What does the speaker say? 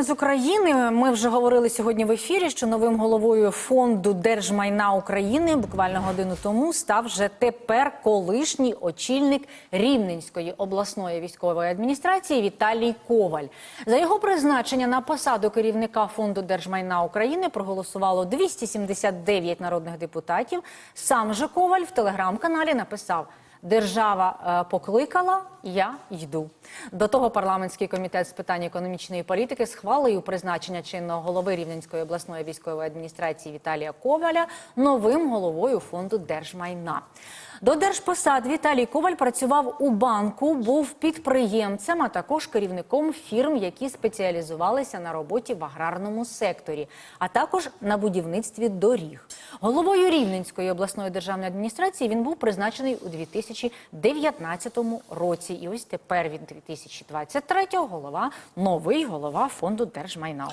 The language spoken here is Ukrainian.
новини з України. Ми вже говорили сьогодні в ефірі, що новим головою фонду держмайна України буквально годину тому став вже тепер колишній очільник Рівненської обласної військової адміністрації Віталій Коваль. За його призначення на посаду керівника фонду держмайна України проголосувало 279 народних депутатів. Сам же Коваль в телеграм-каналі написав. Держава е, покликала, я йду. До того парламентський комітет з питань економічної політики схвалив призначення чинного голови Рівненської обласної військової адміністрації Віталія Коваля новим головою фонду держмайна. До держпосад Віталій Коваль працював у банку, був підприємцем, а також керівником фірм, які спеціалізувалися на роботі в аграрному секторі, а також на будівництві доріг. Головою Рівненської обласної державної адміністрації він був призначений у 2019 році. І ось тепер від 2023-го голова новий голова фонду держмайна